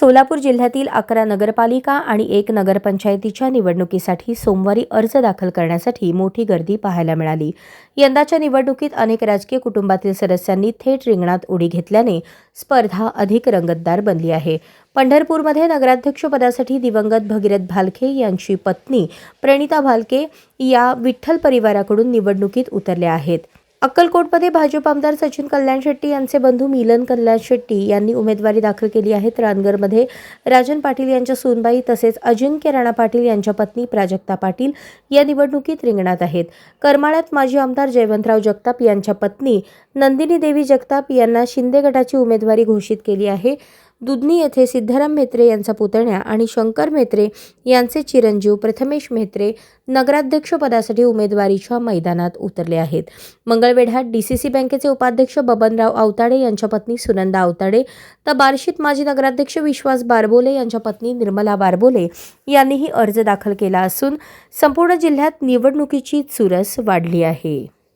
सोलापूर जिल्ह्यातील अकरा नगरपालिका आणि एक नगरपंचायतीच्या निवडणुकीसाठी सोमवारी अर्ज दाखल करण्यासाठी मोठी गर्दी पाहायला मिळाली. यंदाच्या निवडणुकीत अनेक राजकीय कुटुंबातील सदस्यांनी थेट रिंगणात उडी घेतल्याने स्पर्धा अधिक रंगतदार बनली आहे. पंढरपूरमध्ये नगराध्यक्षपदासाठी दिवंगत भगीरथ भालके यांची पत्नी प्रणिता भालके या विठ्ठल परिवाराकडून निवडणुकीत उतरल्या आहेत. अक्कलकोटमध्ये भाजप आमदार सचिन कल्याण शेट्टी यांचे बंधू मिलन कल्याण शेट्टी यांनी उमेदवारी दाखल केली आहे. तर रानगरमध्ये राजन पाटील यांच्या सूनबाई तसेच अजिंक्य राणा पाटील यांच्या पत्नी प्राजक्ता पाटील या निवडणुकीत रिंगणात आहेत. करमाळ्यात माजी आमदार जयवंतराव जगताप यांच्या पत्नी नंदिनी देवी जगताप यांना शिंदे गटाची उमेदवारी घोषित केली आहे. दुधनी येथे सिद्धाराम म्हेत्रे यांचा पुतण्या आणि शंकर म्हेत्रे यांचे चिरंजीव प्रथमेश म्हेत्रे नगराध्यक्षपदासाठी उमेदवारीच्या मैदानात उतरले आहेत. मंगळवेढ्यात डी सी सी बँकेचे उपाध्यक्ष बबनराव आवताडे यांच्या पत्नी सुनंदा आवताडे तर बार्शीत माजी नगराध्यक्ष विश्वास बारबोले यांच्या पत्नी निर्मला बारबोले यांनीही अर्ज दाखल केला असून संपूर्ण जिल्ह्यात निवडणुकीची चुरस वाढली आहे.